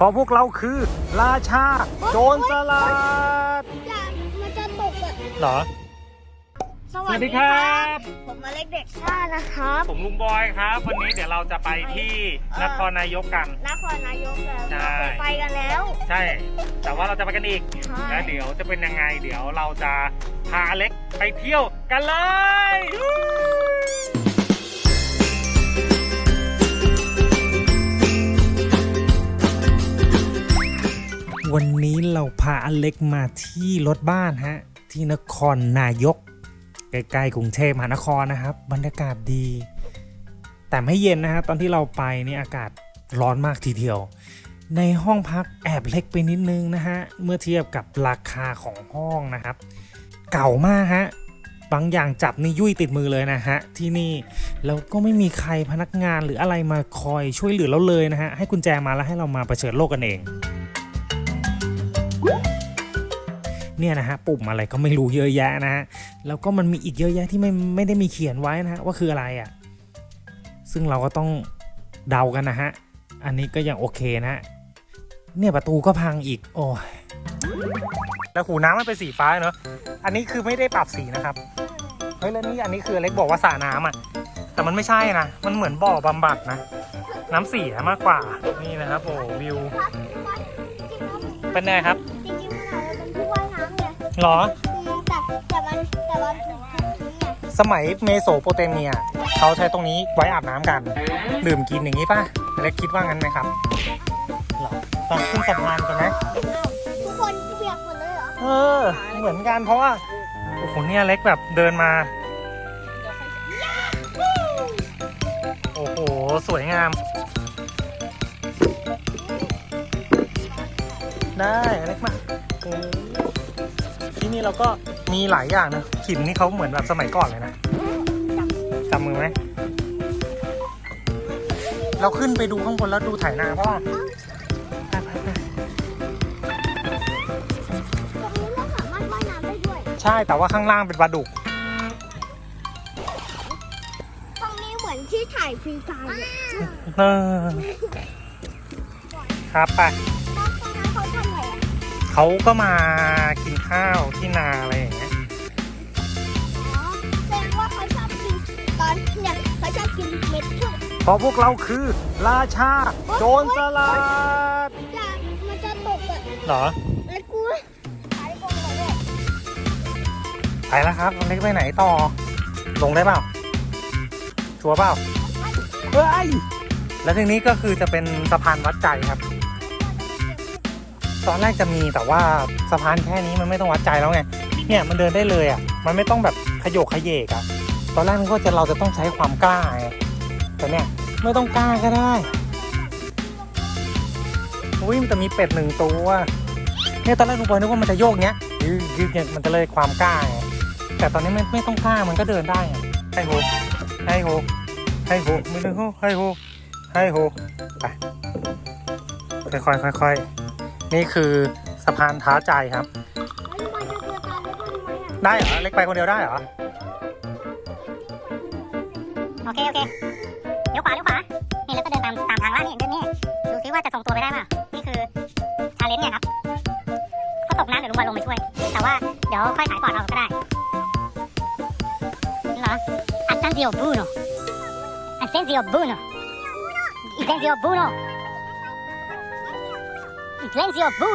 เพราะพวกเราคือราชาโจรสลัดอย่ามันจะตกอะเหรอสสวัสดีครับ ผมมาเล็กเด็กซ่านะครับ ผมลุงบอยครับ วันนี้เดี๋ยวเราจะไปที่นครนายกกัน นครนายกแล้วใช่ เราเคยไปกันแล้ว ใช่ แต่ว่าเราจะไปกันอีก ใช่ และเดี๋ยวจะเป็นยังไง เดี๋ยวเราจะพาอเล็กไปเที่ยวกันเลย นี้เราพาอเล็กมาที่รถบ้านฮะ ที่นครนายก ใกล้ๆกรุงเทพมหานครนะครับ บรรยากาศดี แต่ไม่เย็นนะฮะตอนที่เราไปนี่อากาศร้อนมากทีเดียว ในห้องพักแอบเล็กไปนิดนึงนะฮะ เมื่อเทียบกับราคาของห้องนะครับ เก่ามากฮะบางอย่างจับนี่ยุ่ยติดมือเลยนะฮะ ที่นี่แล้วก็ไม่มีใครพนักงานหรืออะไรมาคอยช่วยเหลือเราเลยนะฮะ ให้กุญแจมาแล้วให้เรามาเผชิญโลกกันเอง เนี่ยนะฮะปุ่มอะไรก็ไม่รู้เยอะแยะนะฮะแล้วก็มันมีอีกเยอะแยะที่ไม่ไม่ได้มีเขียนไว้นะฮะว่าคืออะไรอะ่ะซึ่งเราก็ต้องเดากันนะฮะอันนี้ก็ยังโอเคนะฮะเนี่ยประตูก็พังอีก โอ้ยแล้วหูน้ำมันเป็นสีฟ้าเนอะอันนี้คือไม่ได้ปรับสีนะครับเฮ้ยแล้วนี่อันนี้คืออเล็กบอกว่าสระน้ำอะแต่มันไม่ใช่นะ มันเหมือนบ่อบำบัดนะ น้ำเสียมากกว่า นี่นะครับโอ้วิว เป็นไงครับ หรออืมแต่แต่มันแต่มันถูกทิ้งไงสมัยเมโสโปเตเมีย เขาใช้ตรงนี้ไว้อาบน้ำกัน ดื่มกินอย่างนี้ป่ะอเล็กคิดว่างั้นไหมครับหรอตอนขึ้นสะพานกันไหมอ้าวทุกคนเปียกหมดเลยเหรอเออ เหมือนกันเพราะว่าโอ้โหเนี่ยเล็กแบบเดินมา โอ้โห สวยงาม ได้เล็กมาโอ้ ที่นี่เราก็มีหลายอย่างนะหินนี่เขาเหมือนแบบสมัยก่อนเลยนะจำมือไหมเราขึ้นไปดูข้างบนแล้วดูถ่ายนาเพราะว่าไปไปไปตรงนี้เราสามารถว่ายน้ำได้ด้วยใช่แต่ว่าข้างล่างเป็นปลาดุกตรงนี้เหมือนที่ถ่ายฟรีไฟล์เลยเออครับไป เขาก็มากินข้าวที่นาอะไรอย่างเงี้ยอ๋อแสดงว่าเขาชอบกินตอนเนี่ยเขาชอบกินเม็ดพวกเพราะพวกเราคือราชาโจรสลัดอย่ามันจะตกอะเหรอ แล้วกูขายกองมาด้วยไปแล้วครับเล็กไปไหนต่อ ลงได้เปล่า ชัวร์เปล่าเฮ้ย แล้วทีนี้ก็คือจะเป็นสะพานวัดใจครับ ตอนแรกจะมีแต่ว่าสะพานแค่นี้มันไม่ต้องวัดใจแล้วไง เนี่ยมันเดินได้เลยอะ มันไม่ต้องแบบขยโยกขยเยกอะ ตอนแรกนึกว่าจะเราจะต้องใช้ความกล้าไง แต่เนี่ยไม่ต้องกล้าก็ได้ อุ้ยมันจะมีเป็ดหนึ่งตัวเนี่ยตอนแรกลุงบอยนึกว่ามันจะโยกเนี้ยยืดยืดเนี่ยมันจะเลยความกล้าไง แต่ตอนนี้ไม่ไม่ต้องกล้ามันก็เดินได้ไงให้โฮให้โฮให้โฮไม่ต้องโฮให้โฮให้โฮไปค่อยๆค่อยๆ นี่คือสะพานท้าใจครับแล้วมันจะเดินตามได้ด้วยไหมอะได้เหรอ เล็กไปคนเดียวได้เหรอ โอเค โอเคเลี้ยวขวาเลี้ยวขวา นี่แล้วก็เดินตามตามทางลาดนี่เดินนี่ ดูซิว่าจะทรงตัวไปได้ป่ะ นี่คือชาเลนจ์เนี่ยครับเขาตกน้ำเดี๋ยวลุงบอลลงไปช่วย แต่ว่าเดี๋ยวค่อยถ่ายก่อนเอาก็ได้นี่เหรออัสเซนซิโอบูโนอัสเซนซิโอบูโนอิเซนซิโอบูโนอิเซนซิโอบูโนอิเซนซิโอบูโน อิเซนซิโอบู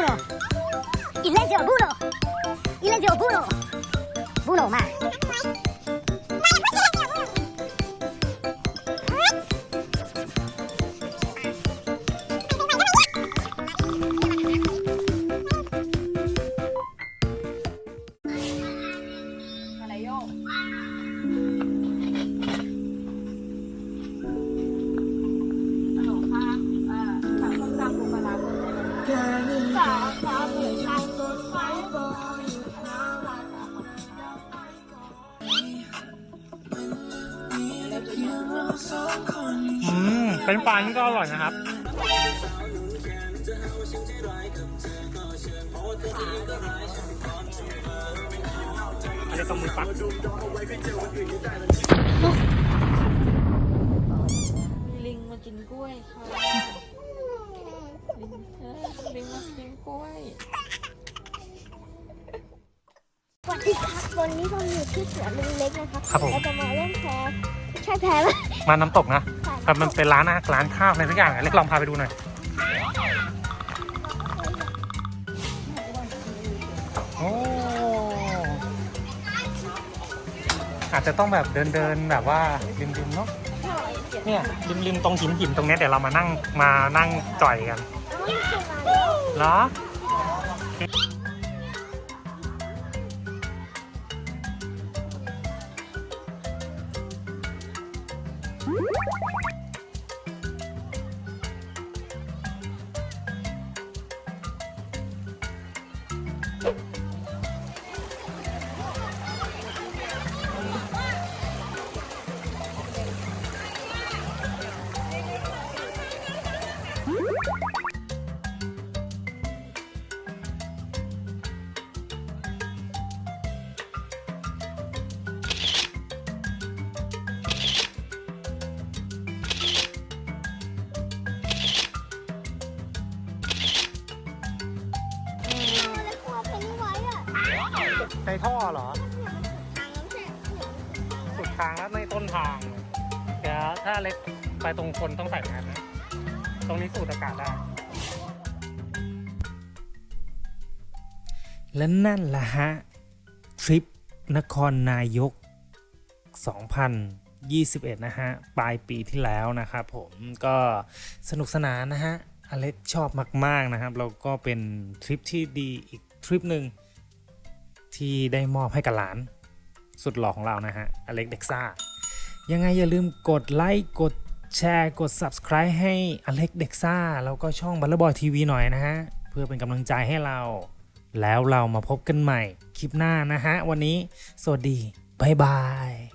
อืมเป็นปลานี่ก็อร่อยนะครับ อันนี้ต้องมือปักลิงมากินกล้วยค่ะลิงเออ สวัสดีครับวันนี้เราอยู่ที่สวนลุงเล็กนะครับครับผม เราจะมาเล่นแพใช่แพไหมมาน้ำตกนะใช่แต่มันเป็นร้านอาร้านข้าวอะไรสักอย่างอะเล็กลองพาไปดูหน่อย โอ้อาจจะต้องแบบเดินเดินๆแบบว่าริมๆเนาะ เนี่ยริมๆตรงหินหินๆตรงเนี้ยเดี๋ยวเรามานั่งมานั่งจ่อยกันนี่คือมาแล้วเหรอ Woo! ในท่อเหรอทางน้ำแข็งสุดทางแล้วในต้นทาง เดี๋ยวถ้าเล็กไปตรงคนต้องใส่แมสนะ ตรงนี้สูดอากาศได้ และนั่นแหละฮะ ทริปนครนายก 2021 นะฮะ ปลายปีที่แล้วนะครับผมก็สนุกสนานนะฮะ อเล็กชอบมาก ๆ นะครับแล้วก็เป็นทริปที่ดีอีกทริปหนึ่ง ที่ได้มอบให้กับหลาน สุดหล่อของเรานะฮะอเล็กเด็กซ่ายังไงอย่าลืมกดไลค์กดแชร์กด Subscribe ให้อเล็กเด็กซ่าแล้วก็ช่องบัลลบอยทีวีหน่อยนะฮะ เพื่อเป็นกำลังใจให้เรา แล้วเรามาพบกันใหม่คลิปหน้านะฮะ วันนี้ สวัสดี บ๊ายบาย